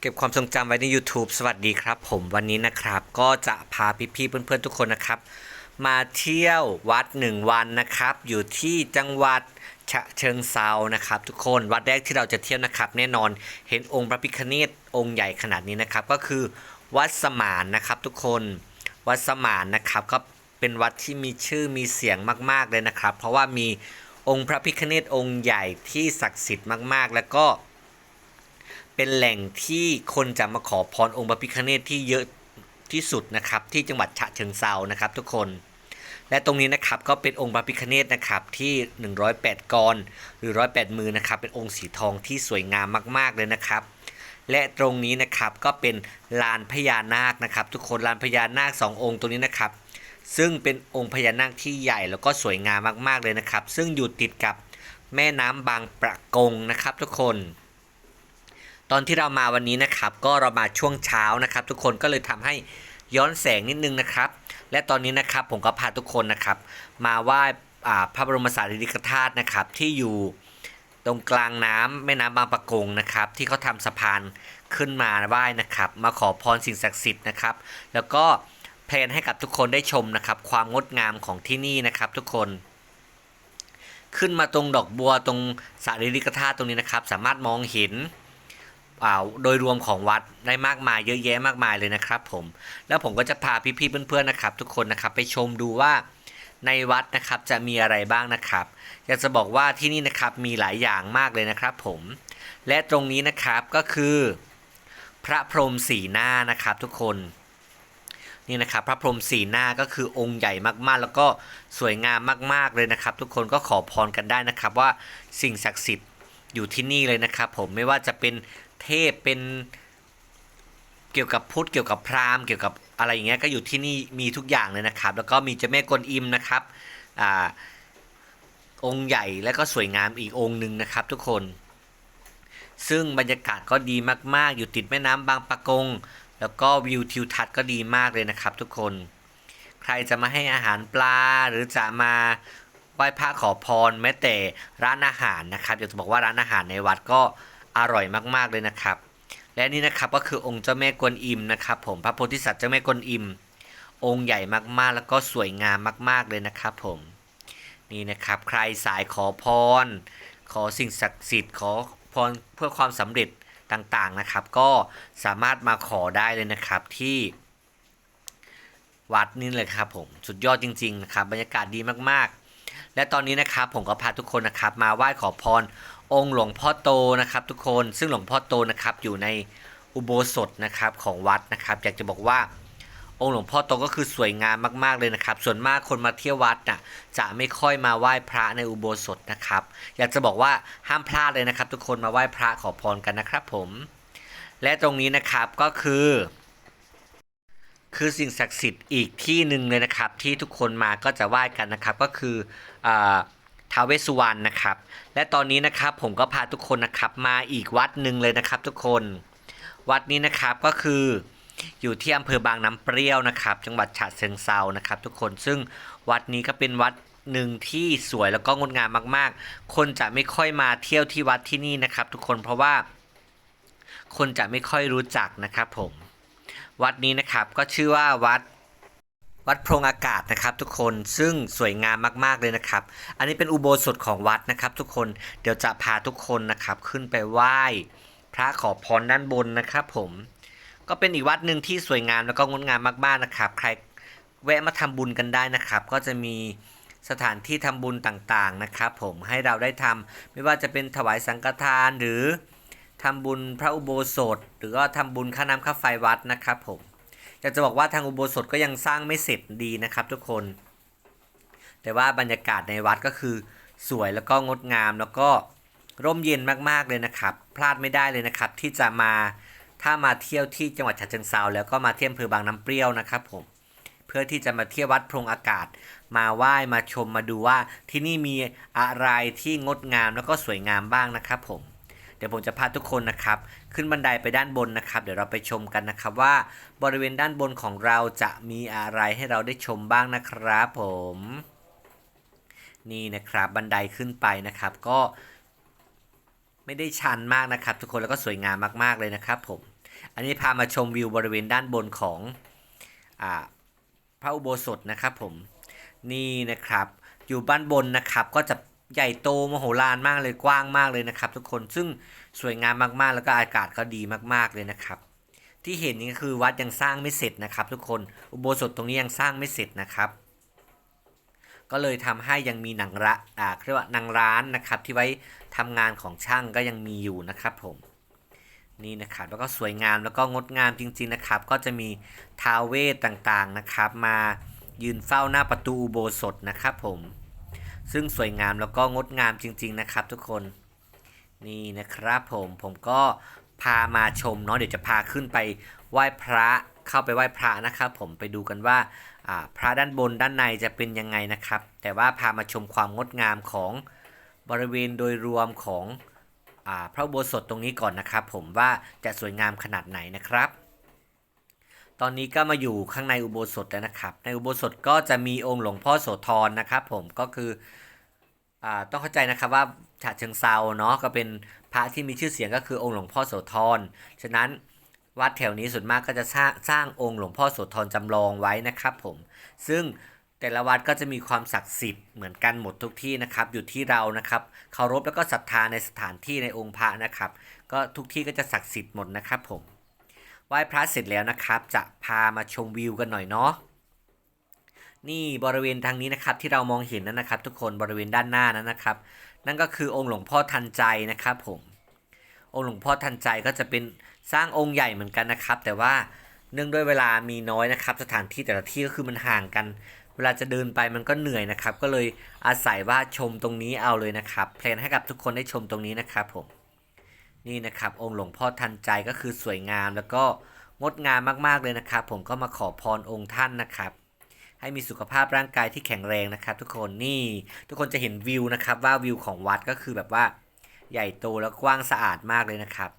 เก็บความทรงจำไว้ใน YouTube สวัสดีครับ ผมวันนี้นะครับ ก็จะพาพี่ๆเพื่อนๆทุกคนนะครับ มาเที่ยววัดหนึ่งวันนะครับ อยู่ที่จังหวัดฉะเชิงเซานะครับ ทุกคนวัดแรกที่เราจะเที่ยวนะครับ แน่นอนเห็นองค์พระพิฆเนศองค์ใหญ่ขนาดนี้นะครับ ก็คือวัดสมานนะครับ ทุกคนวัดสมานนะครับก็เป็นวัดที่มีชื่อมีเสียงมากๆเลยนะครับ เพราะว่ามีองค์พระพิฆเนศองค์ใหญ่ที่ศักดิ์สิทธิ์มาก ๆ แล้วก็ เป็นแหล่งที่คนจะมาขอพรองค์พระพิฆเนศที่เยอะที่สุดนะครับที่จังหวัดฉะเชิงเซานะครับ ทุกคน และตรงนี้นะครับก็เป็นองค์พระพิฆเนศนะครับที่ 108กรหรือ 108 มือนะครับเป็นองค์สีทองที่สวยงามมาก ๆเลยนะครับและตรงนี้นะครับก็เป็นลานพญานาคนะครับ ทุกคนลานพญานาคสององค์ตรงนี้นะครับ ซึ่งเป็นองค์พญานาคที่ใหญ่แล้วก็สวยงามมากๆเลยนะครับ ซึ่งอยู่ติดกับแม่น้ำบางประกงนะครับ ทุกคน ตอนที่เรามาวันนี้นะครับก็เรามาช่วงเช้านะครับ ทุกคนก็เลยทำให้ย้อนแสงนิดนึงนะครับ และตอนนี้นะครับผมก็พาทุกคนนะครับ มาไหว้พระบรมสารีริกธาตุนะครับที่อยู่ตรงกลางน้ำแม่น้ำบางปะกงนะครับ ที่เขาทำสะพานขึ้นมาไหว้นะครับ มาขอพรสิ่งศักดิ์สิทธิ์นะครับ แล้วก็แพลนให้กับทุกคนได้ชมนะครับ ความงดงามของที่นี่นะครับ ทุกคน ขึ้นมาตรงดอกบัวตรงสารีริกธาตุตรงนี้นะครับ สามารถมองเห็น โดยรวมของวัดได้มากมายเยอะแยะมากมายเลยนะครับผมแล้วผมก็จะพาพี่ๆเพื่อนๆนะครับ ทุกคนนะครับไปชมดูว่าในวัดนะครับจะมีอะไรบ้างนะครับ อยากจะบอกว่าที่นี่นะครับมีหลายอย่างมากเลยนะครับผมและตรงนี้นะครับก็คือ พระพรหมสีหน้านะครับทุกคนนี่นะครับพระพรหมสีหน้าก็คือองค์ใหญ่มากๆ แล้วก็สวยงามมากๆเลยนะครับ ทุกคนก็ขอพรกันได้นะครับว่าสิ่งศักดิ์สิทธิ์อยู่ที่นี่เลยนะครับ ผมไม่ว่าจะเป็น เทพเป็นเกี่ยวกับพุทธเกี่ยวกับพราหมณ์เกี่ยวกับอะไรอย่างเงี้ยก็อยู่ที่นี่มีทุกอย่างเลยนะครับ แล้วก็มีเจ้าแม่กวนอิมนะครับอ่าองค์ใหญ่และก็สวยงามอีกองค์หนึ่งนะครับทุกคน ซึ่งบรรยากาศก็ดีมากๆ อยู่ติดแม่น้ำบางปะกง แล้วก็วิวทิวทัศน์ก็ดีมากเลยนะครับ ทุกคน ใครจะมาให้อาหารปลาหรือจะมาไหว้พระขอพรแม้แต่ร้านอาหารนะครับอยากจะบอกว่าร้านอาหารในวัดก็ อร่อยมากๆเลยนะครับ และนี่นะครับก็คือองค์เจ้าแม่กวนอิมนะครับ ผมพระโพธิสัตว์เจ้าแม่กวนอิม องค์ใหญ่มากๆ แล้วก็สวยงามมาก ๆเลยนะครับผมนี่นะครับใครสายขอพร ขอสิ่งศักดิ์สิทธิ์ขอพรเพื่อความสำเร็จต่างๆนะครับ ก็สามารถมาขอได้เลยนะครับที่วัดนี่เลยครับผม สุดยอดจริงๆนะครับบรรยากาศดีมากๆ และตอนนี้นะครับผมก็พาทุกคนนะครับมาไหว้ขอพร องค์หลวงพ่อโตนะครับทุกคนซึ่งหลวงพ่อโตนะครับอยู่ในอุโบสถนะครับของวัดนะครับอยากจะบอกว่าองค์หลวงพ่อโตก็คือสวยงามมากๆเลยนะครับ ส่วนมากคนมาเที่ยววัดน่ะจะไม่ค่อยมาไหว้พระในอุโบสถนะครับ อยากจะบอกว่าห้ามพลาดเลยนะครับ ทุกคนมาไหว้พระขอพรกันนะครับผม และตรงนี้นะครับก็คือ คือสิ่งศักดิ์สิทธิ์อีกที่หนึ่งเลยนะครับ ที่ทุกคนมาก็จะไหว้กันนะครับ ก็คืออท้าวเวสสุวรรณนะครับ และตอนนี้นะครับผมก็พาทุกคนนะครับมาอีกวัดหนึ่งเลยนะครับ ทุกคนวัดนี้นะครับก็คืออยู่ที่อำเภอบางน้ำเปรี้ยวนะครับ จังหวัดฉะเชิงเซานะครับ ทุกคนซึ่งวัดนี้ก็เป็นวัดหนึ่งที่สวยแล้วก็งดงามมาก ๆ คนจะไม่ค่อยมาเที่ยวที่วัดที่นี่นะครับ ทุกคนเพราะว่าคนจะไม่ค่อยรู้จักนะครับผม วัดนี้นะครับก็ชื่อว่าวัดวัดโพรงอากาศนะครับ ทุกคนซึ่งสวยงามมากๆเลยนะครับ อันนี้เป็นอุโบสถของวัดนะครับ ทุกคนเดี๋ยวจะพาทุกคนนะครับขึ้นไปไหว้พระขอพรด้านบนนะครับ ผม ก็เป็นอีกวัดหนึ่งที่สวยงามแล้วก็งดงามมากๆนะครับ ใครแวะมาทำบุญกันได้นะครับ ก็จะมีสถานที่ทำบุญต่างๆนะครับ ผมให้เราได้ทำไม่ว่าจะเป็นถวายสังฆทานหรือ ทำบุญพระอุโบสถ หรือว่าทำบุญค่าน้ำค่าไฟวัดนะครับผมอยากจะบอกว่าทางอุโบสถก็ยังสร้างไม่เสร็จดีนะครับทุกคน แต่ว่าบรรยากาศในวัดก็คือสวยแล้วก็งดงามแล้วก็ร่มเย็นมากๆเลยนะครับ พลาดไม่ได้เลยนะครับ ที่จะมาถ้ามาเที่ยวที่จังหวัดฉะเชิงเซาแล้วก็มาเที่ยวอำเภอบางน้ำเปรี้ยวนะครับผมเพื่อที่จะมาเที่ยววัดพรงอากาศ มาไหว้มาชมมาดูว่าที่นี่มีอะไรที่งดงามแล้วก็สวยงามบ้างนะครับผม ดี๋ยวผมจะพาทุกคนนะครับ ขึ้นบันไดไปด้านบนนะครับ เดี๋ยวเราไปชมกันนะครับว่าบริเวณด้านบนของเราจะมีอะไรให้เราได้ชมบ้างนะครับผมนี่นะครับบันไดขึ้นไปนะครับก็ไม่ได้ชันมากนะครับ ทุกคนแล้วก็สวยงามมากๆเลยนะครับผมอันนี้พามาชมวิวบริเวณด้านบนของอพระอุโบสถนะครับผมนี่นะครับอยู่บ้านบนนะครับก็จะ ใหญ่โตมโหฬารมากเลยกว้างมากเลยนะครับ ทุกคนซึ่งสวยงามมากๆ แล้วก็อากาศก็ดีมากๆเลยนะครับ ที่เห็นนี่ก็คือวัดยังสร้างไม่เสร็จนะครับ ทุกคนอุโบสถตรงนี้ยังสร้างไม่เสร็จนะครับ ก็เลยทำให้ยังมีหนังระอ่าเรียกว่านางร้านนะครับ ที่ไว้ทำงานของช่างก็ยังมีอยู่นะครับผมนี่นะครับแล้วก็สวยงามแล้วก็งดงามจริง ๆนะครับ ก็จะมีทาวเวทต่างๆนะครับ มายืนเฝ้าหน้าประตูอุโบสถนะครับผม ซึ่งสวยงามแล้วก็งดงามจริง ๆ นะครับ ทุกคนนี่นะครับผมผมก็พามาชมเนาะเดี๋ยวจะพาขึ้นไปไหว้พระเข้าไปไหว้พระนะครับ ผมไปดูกันว่าพระด้านบนด้านในจะเป็นยังไงนะครับ แต่ว่าพามาชมความงดงามของบริเวณโดยรวมของอพระอุโบสถตรงนี้ก่อนนะครับ ผมว่าจะสวยงามขนาดไหนนะครับ ตอนนี้ก็มาอยู่ข้างในอุโบสถแล้วนะครับ ในอุโบสถก็จะมีองค์หลวงพ่อโสธรนะครับผมก็คืออต้องเข้าใจนะครับว่าฉะเชิงเซาเนาะก็เป็นพระที่มีชื่อเสียงก็คือองค์หลวงพ่อโสธรฉะนั้นวัดแถวนี้ส่วนมากก็จะสร้างสร้างองค์หลวงพ่อโสธรจำลองไว้นะครับผมซึ่งแต่ละวัดก็จะมีความศักดิ์สิทธิ์เหมือนกันหมดทุกที่นะครับ อยู่ที่เรานะครับเคารพแล้วก็ศรัทธาในสถานที่ในองค์พระนะครับ ก็ทุกที่ก็จะศักดิ์สิทธิ์หมดนะครับผม ไหว้พระเสร็จแล้วนะครับ จะพามาชมวิวกันหน่อยเนาะนี่บริเวณทางนี้นะครับที่เรามองเห็นนั่นนะครับ ทุกคนบริเวณด้านหน้านั้นนะครับ นั่นก็คือองค์หลวงพ่อทันใจนะครับผมองค์หลวงพ่อทันใจก็จะเป็นสร้างองค์ใหญ่เหมือนกันนะครับ แต่ว่าเนื่องด้วยเวลามีน้อยนะครับ สถานที่แต่ละที่ก็คือมันห่างกัน เวลาจะเดินไปมันก็เหนื่อยนะครับ ก็เลยอาศัยว่าชมตรงนี้เอาเลยนะครับแพลนให้กับทุกคนได้ชมตรงนี้นะครับผม นี่นะครับองค์หลวงพ่อทันใจก็คือสวยงามแล้วก็งดงามมากๆเลยนะครับ ผมก็มาขอพรองค์ท่านนะครับ ให้มีสุขภาพร่างกายที่แข็งแรงนะครับ ทุกคนนี่ ทุกคนจะเห็นวิวนะครับ ว่าวิวของวัดก็คือแบบว่าใหญ่โตแล้วกว้างสะอาดมากเลยนะครับ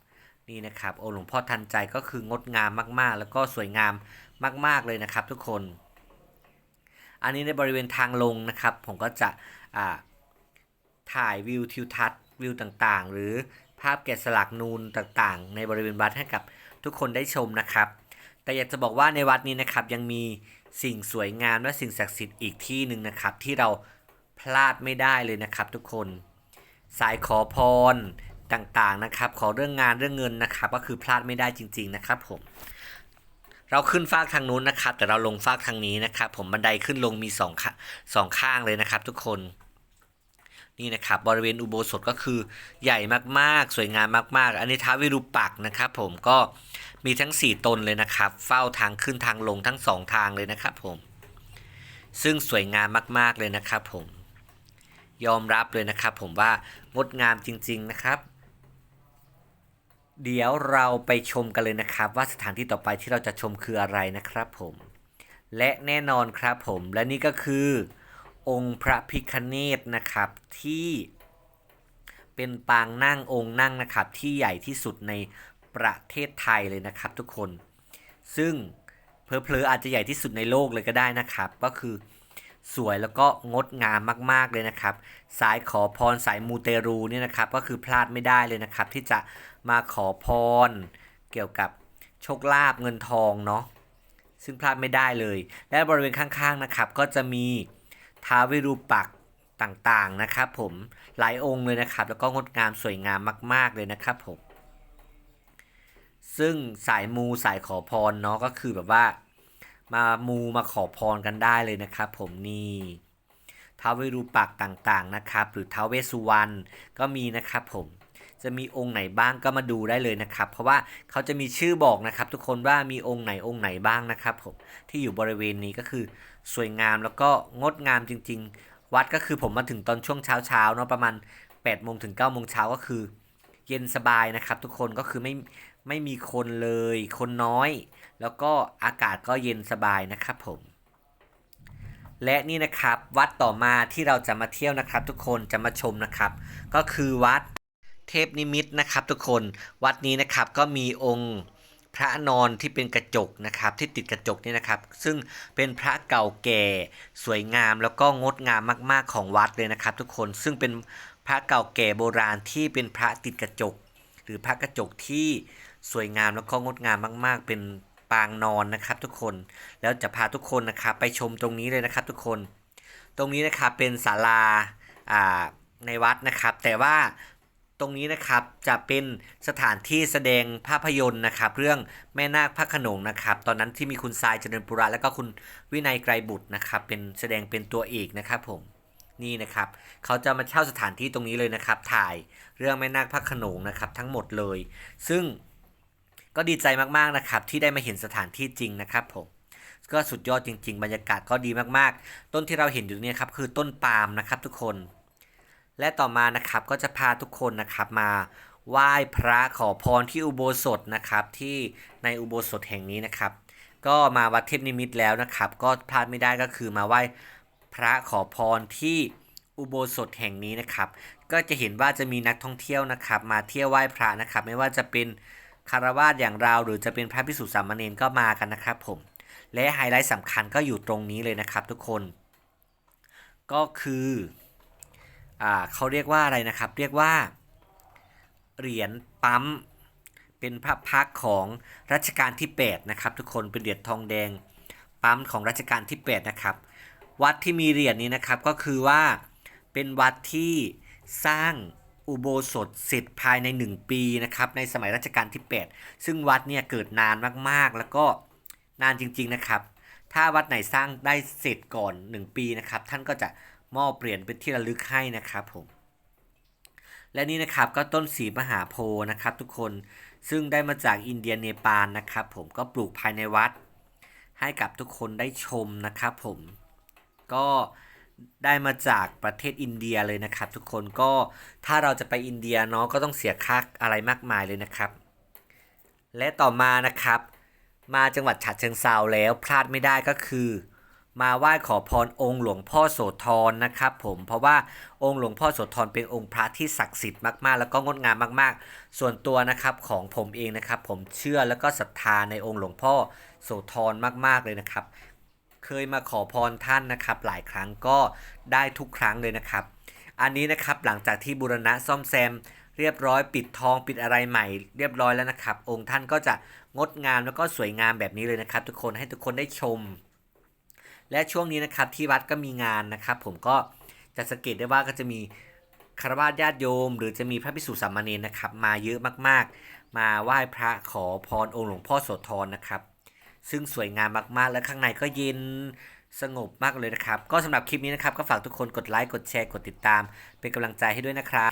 นี่นะครับองค์หลวงพ่อทันใจก็คืองดงามมากๆ แล้วก็สวยงามมาก ๆเลยนะครับ ทุกคน อันนี้ในบริเวณทางลงนะครับ ผมก็จะอ่าถ่ายวิวทิวทัศน์วิวต่างๆ หรือ ภาพแกะสลักนูนต่างๆ ในบริเวณวัดให้กับทุกคนได้ชมนะครับ แต่อยากจะบอกว่าในวัดนี้นะครับยังมีสิ่งสวยงามและสิ่งศักดิ์สิทธิ์อีกที่หนึ่งนะครับ ที่เราพลาดไม่ได้เลยนะครับ ทุกคน สายขอพรต่างๆนะครับ ขอเรื่องงานเรื่องเงินนะครับ ก็คือพลาดไม่ได้จริง ๆนะครับ ผม เราขึ้นฟากทางนู้นนะครับ แต่เราลงฟากทางนี้นะครับ ผมบันไดขึ้นลงมีสองข้าสองข้างเลยนะครับ ทุกคน นี่นะครับบริเวณอุโบสถก็คือใหญ่มากๆ สวยงามมากๆ อันนี้ท้าววิรูปักษ์นะครับผมก็มีทั้ง 4 ตนเลยนะครับ เฝ้าทางขึ้นทางลงทั้งสองทางเลยนะครับผม ซึ่งสวยงามมากๆเลยนะครับผม ยอมรับเลยนะครับผมว่างดงามจริง ๆนะครับ เดี๋ยวเราไปชมกันเลยนะครับ ว่าสถานที่ต่อไปที่เราจะชมคืออะไรนะครับผม และแน่นอนครับผมและนี่ก็คือ องค์พระพิคเนตนะครับที่เป็นปางนั่งองค์นั่งนะครับที่ใหญ่ที่สุดในประเทศไทยเลยนะครับทุกคน ซึ่งเพลอๆอาจจะใหญ่ที่สุดในโลกเลยก็ได้นะครับ ก็คือสวยแล้วก็งดงามมากๆเลยนะครับ สายขอพรสายมูเตรูเนี่ยนะครับก็คือพลาดไม่ได้เลยนะครับ ที่จะมาขอพรเกี่ยวกับโชคลาภเงินทองเนาะซึ่งพลาดไม่ได้เลย และบริเวณข้างๆนะครับ ก็จะมี ท้าวิรูปักษ์ต่างๆนะครับผมหลายองค์เลยนะครับ แล้วก็งดงามสวยงามมาก ๆเลยนะครับผมซึ่งสายมูสายขอพรเนาะก็คือแบบว่า มามูมาขอพรกันได้เลยนะครับ ผมนี่ท้าวิรูปักษ์ต่างๆนะครับ หรือท้าเวสุวรรณก็มีนะครับผม จะมีองค์ไหนบ้างก็มาดูได้เลยนะครับ เพราะว่าเขาจะมีชื่อบอกนะครับ ทุกคนว่ามีองค์ไหนองค์ไหนบ้างนะครับผมที่อยู่บริเวณนี้ก็คือสวยงามแล้วก็งดงามจริง ๆ วัดก็คือผมมาถึงตอนช่วงเช้าเช้าเนาะประมาณ8โมงถึง9โมงเช้าก็คือ เย็นสบายนะครับ ทุกคนก็คือไม่ไม่มีคนเลยคนน้อย แล้วก็อากาศก็เย็นสบายนะครับผมและนี่นะครับวัดต่อมาที่เราจะมาเที่ยวนะครับ ทุกคนจะมาชมนะครับ ก็คือวัด เทพนิมิตนะครับทุกคนวัดนี้นะครับก็มีองค์พระนอนที่เป็นกระจกนะครับที่ติดกระจกนี่นะครับ ซึ่งเป็นพระเก่าแก่สวยงามแล้วก็งดงามมากๆของวัดเลยนะครับ ทุกคนซึ่งเป็นพระเก่าแก่โบราณที่เป็นพระติดกระจก หรือพระกระจกที่สวยงามแล้วก็งดงามมาก ๆ เป็นปางนอนนะครับ ทุกคนแล้วจะพาทุกคนนะครับไปชมตรงนี้เลยนะครับ ทุกคน ตรงนี้นะครับเป็นศาลาในวัดนะครับ แต่ว่า รงนี้นะครับจะเป็นสถานที่แสดงภาพยนตร์นะครับ เรื่องแม่นาคพระขนงนะครับ ตอนนั้นที่มีคุณทรายเจริญปุระแล้วก็คุณวินัยไกรบุตรนะครับ เป็นแสดงเป็นตัวเอกนะครับผมนี่นะครับเขาจะมาเช่าสถานที่ตรงนี้เลยนะครับ ถ่ายเรื่องแม่นาคพระขนงนะครับ ทั้งหมดเลย ซึ่งก็ดีใจมากๆนะครับ ที่ได้มาเห็นสถานที่จริงนะครับผมก็สุดยอดจริง ๆ บรรยากาศก็ดีมากๆ ต้นที่เราเห็นอยู่เนี่ยครับคือต้นปาล์มนะครับทุกคน และต่อมานะครับก็จะพาทุกคนนะครับมาไหว้พระขอพรที่อุโบสถนะครับที่ในอุโบสถแห่งนี้นะครับ ก็มาวัดเทพนิมิตแล้วนะครับ ก็พลาดไม่ได้ก็คือมาไหว้พระขอพรที่อุโบสถแห่งนี้นะครับ ก็จะเห็นว่าจะมีนักท่องเที่ยวนะครับ มาเที่ยวไหว้พระนะครับ ไม่ว่าจะเป็นคารวาสอย่างเราหรือจะเป็นพระภิกษุสามเณรก็มากันนะครับผมและไฮไลท์สำคัญก็อยู่ตรงนี้เลยนะครับทุกคน ก็คือ เขาเรียกว่าอะไรนะครับ เรียกว่าเหรียญปั๊ม เป็นพระพักของรัชกาลที่ 8 นะครับ ทุกคนเป็นเหรียญทองแดงปั๊มของรัชกาลที่ 8 นะครับ วัดที่มีเหรียญนี้นะครับก็คือว่าเป็นวัดที่สร้างอุโบสถเสร็จภายใน 1 ปีนะครับในสมัยรัชกาลที่ 8 ซึ่งวัดเนี่ยเกิดนานมากๆ แล้วก็นานจริง ๆนะครับ ถ้าวัดไหนสร้างได้เสร็จก่อน 1 ปีนะครับ ท่านก็จะ มอบเหรียญเป็นที่ระลึกให้นะครับผมและนี่นะครับก็ต้นสีมหาโพธิ์นะครับทุกคนซึ่งได้มาจากอินเดียเนปาลนะครับผมก็ปลูกภายในวัด ให้กับทุกคนได้ชมนะครับผมก็ได้มาจากประเทศอินเดียเลยนะครับ ทุกคนก็ถ้าเราจะไปอินเดียเนาะก็ต้องเสียค่าอะไรมากมายเลยนะครับ และต่อมานะครับ มาจังหวัดฉะเชิงเซาแล้วพลาดไม่ได้ก็คือ มาไหว้ขอพรองค์หลวงพ่อโสธรนะครับผมเพราะว่าองค์หลวงพ่อโสธรเป็นองค์พระที่ศักดิ์สิทธิ์มากๆ แล้วก็งดงามมากๆ ส่วนตัวนะครับของผมเองนะครับ ผมเชื่อแล้วก็ศรัทธาในองค์หลวงพ่อโสธรมากๆเลยนะครับ เคยมาขอพรท่านนะครับ หลายครั้งก็ได้ทุกครั้งเลยนะครับ อันนี้นะครับหลังจากที่บูรณะซ่อมแซมเรียบร้อยปิดทองปิดอะไรใหม่ เรียบร้อยแล้วนะครับ องค์ท่านก็จะงดงามแล้วก็สวยงามแบบนี้เลยนะครับ ทุกคนให้ทุกคนได้ชม และช่วงนี้นะครับที่วัดก็มีงานนะครับ ผมก็จะสังเกตได้ว่าก็จะมีคารวะญาติโยม หรือจะมีพระภิกษุสามเณรนะครับ มาเยอะมากๆ มาไหว้พระขอพรองค์หลวงพ่อโสธรนะครับ ซึ่งสวยงามมากๆ และข้างในก็เย็นสงบมากเลยนะครับ ก็สำหรับคลิปนี้นะครับ ก็ฝากทุกคนกดไลค์กดแชร์กดติดตาม เป็นกำลังใจให้ด้วยนะครับ